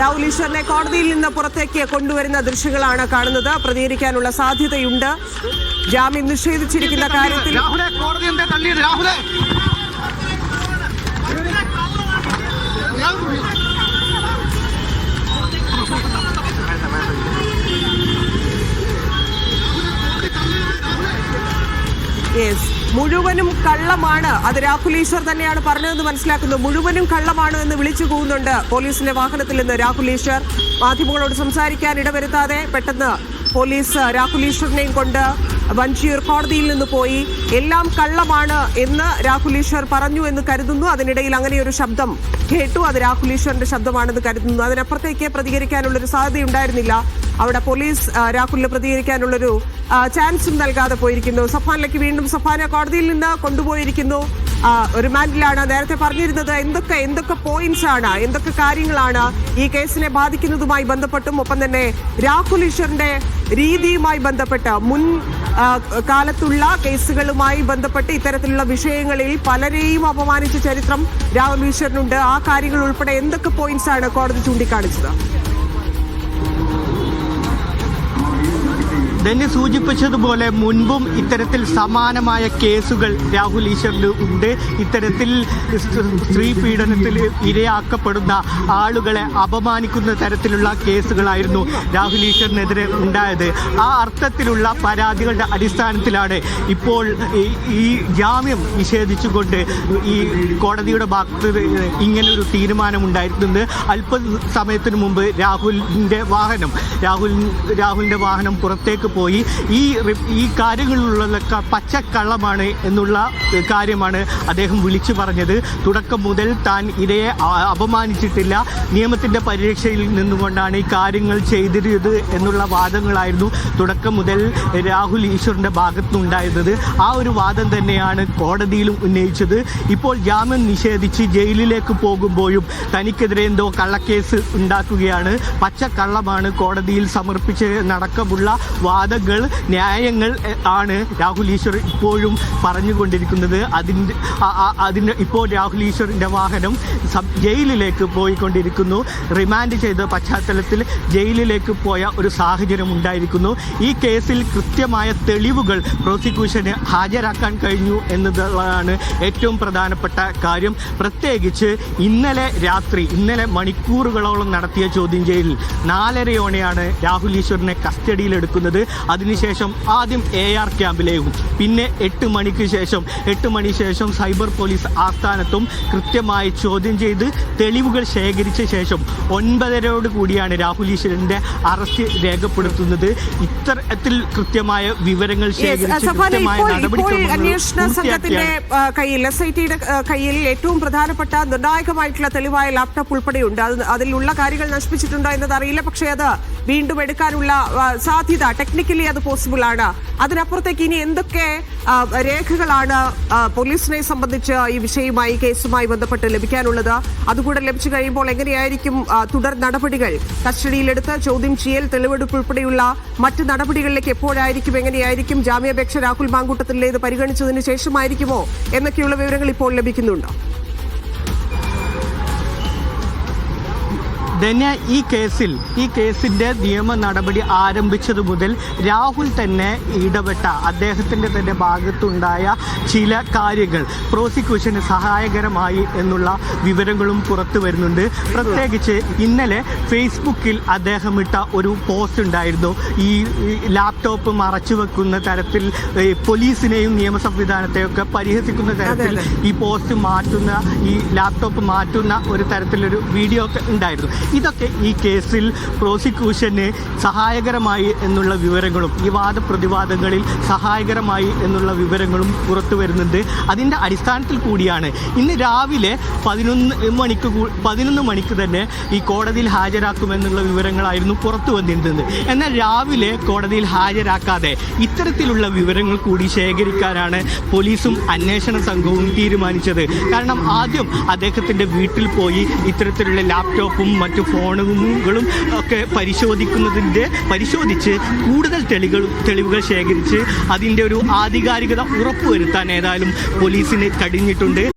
രാഹുൽ ഈശ്വറിനെ കോടതിയിൽ നിന്ന് പുറത്തേക്ക് കൊണ്ടുവരുന്ന ദൃശ്യങ്ങളാണ് കാണുന്നത്. പ്രതികരിക്കാനുള്ള സാധ്യതയുണ്ട്. ജാമ്യം നിഷേധിച്ചിരിക്കുന്ന കാര്യത്തിൽ Yes. യെസ് മുഴുവനും കള്ളമാണ്. അത് രാഹുൽ ഈശ്വർ തന്നെയാണ് പറഞ്ഞതെന്ന് മനസ്സിലാക്കുന്നു. മുഴുവനും കള്ളമാണ് എന്ന് വിളിച്ചു പോകുന്നുണ്ട് പോലീസിന്റെ വാഹനത്തിൽ നിന്ന് രാഹുൽ ഈശ്വർ. മാധ്യമങ്ങളോട് സംസാരിക്കാൻ ഇടവരുത്താതെ പെട്ടെന്ന് പോലീസ് രാഹുൽ ഈശ്വറിനെയും കൊണ്ട് വഞ്ചിയൂർ കോടതിയിൽ നിന്ന് പോയി. എല്ലാം കള്ളമാണ് എന്ന് രാഹുൽ ഈശ്വർ പറഞ്ഞു എന്ന് കരുതുന്നു. അതിനിടയിൽ അങ്ങനെ ഒരു ശബ്ദം കേട്ടു. അത് രാഹുൽ ഈശ്വറിന്റെ ശബ്ദമാണെന്ന് കരുതുന്നു. അതിനപ്പുറത്തേക്ക് പ്രതികരിക്കാനുള്ള ഒരു സാധ്യത ഉണ്ടായിരുന്നില്ല അവിടെ പോലീസ് രാഹുലിന് പ്രതികരിക്കാനുള്ളൊരു ചാൻസും നൽകാതെ പോയിരിക്കുന്നു. സഫാനിലേക്ക് വീണ്ടും സഫാന കോടതിയിൽ നിന്ന് കൊണ്ടുപോയിരിക്കുന്നു. റിമാൻഡിലാണ് നേരത്തെ പറഞ്ഞിരുന്നത്. എന്തൊക്കെ എന്തൊക്കെ പോയിന്റ്സ് ആണ് എന്തൊക്കെ കാര്യങ്ങളാണ് ഈ കേസിനെ ബാധിക്കുന്നതുമായി ബന്ധപ്പെട്ടും ഒപ്പം തന്നെ രാഹുൽ ഈശ്വറിന്റെ രീതിയുമായി ബന്ധപ്പെട്ട് മുൻ കാലത്തുള്ള കേസുകളുമായി ബന്ധപ്പെട്ട് ഇത്തരത്തിലുള്ള വിഷയങ്ങളിൽ പലരെയും അപമാനിച്ച ചരിത്രം രാഹുൽ ഈശ്വറിനുണ്ട്. ആ കാര്യങ്ങൾ ഉൾപ്പെടെ എന്തൊക്കെ പോയിന്റ്സ് ആണ് കോടതി ചൂണ്ടിക്കാണിച്ചത്? ധന്യ സൂചിപ്പിച്ചതുപോലെ മുൻപും ഇത്തരത്തിൽ സമാനമായ കേസുകൾ രാഹുൽ ഈശ്വറിന് ഉണ്ട്. ഇത്തരത്തിൽ സ്ത്രീ പീഡനത്തിൽ ഇരയാക്കപ്പെടുന്ന ആളുകളെ അപമാനിക്കുന്ന തരത്തിലുള്ള കേസുകളായിരുന്നു രാഹുൽ ഈശ്വറിനെതിരെ ഉണ്ടായത്. ആ അർത്ഥത്തിലുള്ള പരാതികളുടെ അടിസ്ഥാനത്തിലാണ് ഇപ്പോൾ ഈ- ഈ ജാമ്യം നിഷേധിച്ചുകൊണ്ട് ഈ കോടതിയുടെ ഭാഗത്ത് ഇങ്ങനൊരു തീരുമാനമുണ്ടായിരുന്നത്. അല്പ സമയത്തിന് മുമ്പ് രാഹുലിന്റെ വാഹനം രാഹുൽ രാഹുലിന്റെ വാഹനം പുറത്തേക്ക് പോയി. ഈ ഈ കാര്യങ്ങളിലുള്ളതൊക്കെ പച്ചക്കള്ളമാണ് എന്നുള്ള കാര്യമാണ് അദ്ദേഹം വിളിച്ചു പറഞ്ഞത്. തുടക്കം മുതൽ താൻ ഇരയെ അപമാനിച്ചിട്ടില്ല. നിയമത്തിന്റെ പരിരക്ഷയിൽ നിന്നുകൊണ്ടാണ് ഈ കാര്യങ്ങൾ ചെയ്തിരുന്നത് എന്നുള്ള വാദങ്ങളായിരുന്നു തുടക്കം മുതൽ രാഹുൽ ഈശ്വറിന്റെ ഭാഗത്തുനിന്നുണ്ടായിരുന്നത്. ആ ഒരു വാദം തന്നെയാണ് കോടതിയിലും ഉന്നയിച്ചത്. ഇപ്പോൾ ജാമ്യം നിഷേധിച്ച് ജയിലിലേക്ക് പോകുമ്പോഴും തനിക്കെതിരെ എന്തോ കള്ളക്കേസ് ഉണ്ടാക്കുകയാണ്. പച്ചക്കള്ളമാണ് കോടതിയിൽ സമർപ്പിച്ച് നടക്കമുള്ള വാദങ്ങൾ ന്യായങ്ങൾ ആണ് രാഹുൽ ഈശ്വർ ഇപ്പോഴും പറഞ്ഞുകൊണ്ടിരിക്കുന്നത്. അതിന്റെ അതിന് ഇപ്പോൾ രാഹുൽ ഈശ്വറിന്റെ വാഹനം ജയിലിലേക്ക് പോയിക്കൊണ്ടിരിക്കുന്നു. റിമാൻഡ് ചെയ്ത പശ്ചാത്തലത്തിൽ ജയിലിലേക്ക് പോയ ഒരു സാഹചര്യം ഉണ്ടായിരിക്കുന്നു. ഈ കേസിൽ കൃത്യമായ തെളിവുകൾ പ്രോസിക്യൂഷന് ഹാജരാക്കാൻ കഴിഞ്ഞു എന്നതാണ് ഏറ്റവും പ്രധാനപ്പെട്ട കാര്യം. പ്രത്യേകിച്ച് ഇന്നലെ രാത്രി ഇന്നലെ മണിക്കൂറുകളോളം നടത്തിയ ചോദ്യം ചെയ്യലിൽ നാലരയോടെയാണ് രാഹുൽ ഈശ്വറിനെ കസ്റ്റഡിയിലെടുക്കുന്നത്. അതിനുശേഷം ആദ്യം എ ആർ ക്യാമ്പിലേക്കും പിന്നെ എട്ട് മണിക്ക് ശേഷം എട്ട് മണി ശേഷം സൈബർ പോലീസ് ആസ്ഥാനത്തും കൃത്യമായി ചോദ്യം ചെയ്ത് തെളിവുകൾ ശേഖരിച്ച ശേഷം ഒൻപതരയോട് കൂടിയാണ് രാഹുൽ ഈശ്വരന്റെ അറസ്റ്റ് രേഖപ്പെടുത്തുന്നത്. ഇത്തരത്തിൽ കൃത്യമായ വിവരങ്ങൾ ശേഖരിച്ച് കൃത്യമായ കയ്യിൽ ഏറ്റവും പ്രധാനപ്പെട്ട നിർണായകമായിട്ടുള്ള തെളിവായ ലാപ്ടോപ്പ് ഉൾപ്പെടെയുണ്ട്. അത് അതിലുള്ള കാര്യങ്ങൾ നശിപ്പിച്ചിട്ടുണ്ടോ എന്നത് അറിയില്ല. പക്ഷേ അത് വീണ്ടും എടുക്കാനുള്ള സാധ്യത സാധ്യത ടെക്നിക്കലി അത് പോസിബിൾ ആണ്. അതിനപ്പുറത്തേക്ക് ഇനി എന്തൊക്കെ രേഖകളാണ് പോലീസിനെ സംബന്ധിച്ച് ഈ വിഷയവുമായി കേസുമായി ബന്ധപ്പെട്ട് ലഭിക്കാനുള്ളത്? അതുകൂടെ ലഭിച്ചു കഴിയുമ്പോൾ എങ്ങനെയായിരിക്കും തുടർ നടപടികൾ? കസ്റ്റഡിയിലെടുത്ത് ചോദ്യം ചെയ്യൽ തെളിവെടുപ്പ് ഉൾപ്പെടെയുള്ള മറ്റ് നടപടികളിലേക്ക് എപ്പോഴായിരിക്കും എങ്ങനെയായിരിക്കും? ജാമ്യാപേക്ഷ രാഹുൽ മാങ്കൂട്ടത്തിലേത് പരിഗണിച്ചതിന് ശേഷമായിരിക്കുമോ? എന്നൊക്കെയുള്ള വിവരങ്ങൾ ഇപ്പോൾ ലഭിക്കുന്നുണ്ടോ. ധന്യ ഈ കേസിൽ ഈ കേസിന്റെ നിയമ നടപടി ആരംഭിച്ചത് മുതൽ രാഹുൽ തന്നെ ഇടപെട്ട അദ്ദേഹത്തിന്റെ തന്നെ ഭാഗത്തുണ്ടായ ചില കാര്യങ്ങൾ പ്രോസിക്യൂഷന് സഹായകരമായി എന്നുള്ള വിവരങ്ങളും പുറത്തു വരുന്നുണ്ട്. പ്രത്യേകിച്ച് ഇന്നലെ ഫേസ്ബുക്കിൽ അദ്ദേഹം ഇട്ട ഒരു പോസ്റ്റ് ഉണ്ടായിരുന്നു. ഈ ലാപ്ടോപ്പ് മറച്ചു വെക്കുന്ന തരത്തിൽ പോലീസിനെയും നിയമ സംവിധാനത്തെയൊക്കെ പരിഹസിക്കുന്ന തരത്തിൽ ഈ പോസ്റ്റ് മാറ്റുന്ന ഈ ലാപ്ടോപ്പ് മാറ്റുന്ന ഒരു തരത്തിലൊരു വീഡിയോ ഒക്കെ ഉണ്ടായിരുന്നു. ഇതൊക്കെ ഈ കേസിൽ പ്രോസിക്യൂഷന് സഹായകരമായി എന്നുള്ള വിവരങ്ങളും ഈ വാദപ്രതിവാദങ്ങളിൽ സഹായകരമായി എന്നുള്ള വിവരങ്ങളും പുറത്തു വരുന്നുണ്ട്. അതിന്റെ അടിസ്ഥാനത്തിൽ കൂടിയാണ് ഇന്ന് രാവിലെ പതിനൊന്ന് മണിക്ക് പതിനൊന്ന് മണിക്ക് തന്നെ ഈ കോടതിയിൽ ഹാജരാക്കുമെന്നുള്ള വിവരങ്ങളായിരുന്നു പുറത്തു വന്നിരുന്നത്. എന്നാൽ രാവിലെ കോടതിയിൽ ഹാജരാക്കാതെ ഇത്തരത്തിലുള്ള വിവരങ്ങൾ കൂടി ശേഖരിക്കാനാണ് പോലീസും അന്വേഷണ സംഘവും തീരുമാനിച്ചത്. കാരണം ആദ്യം അദ്ദേഹത്തിന്റെ വീട്ടിൽ പോയി ഇത്തരത്തിലുള്ള ലാപ്ടോപ്പും ഫോണുകളും ഒക്കെ പരിശോധിക്കുന്നതിന്റെ പരിശോധിച്ച് കൂടുതൽ തെളിവുകൾ തെളിവുകൾ ശേഖരിച്ച് അതിന്റെ ഒരു ആധികാരികത ഉറപ്പുവരുത്താൻ ഏതായാലും പോലീസിന് കഴിഞ്ഞിട്ടുണ്ട്.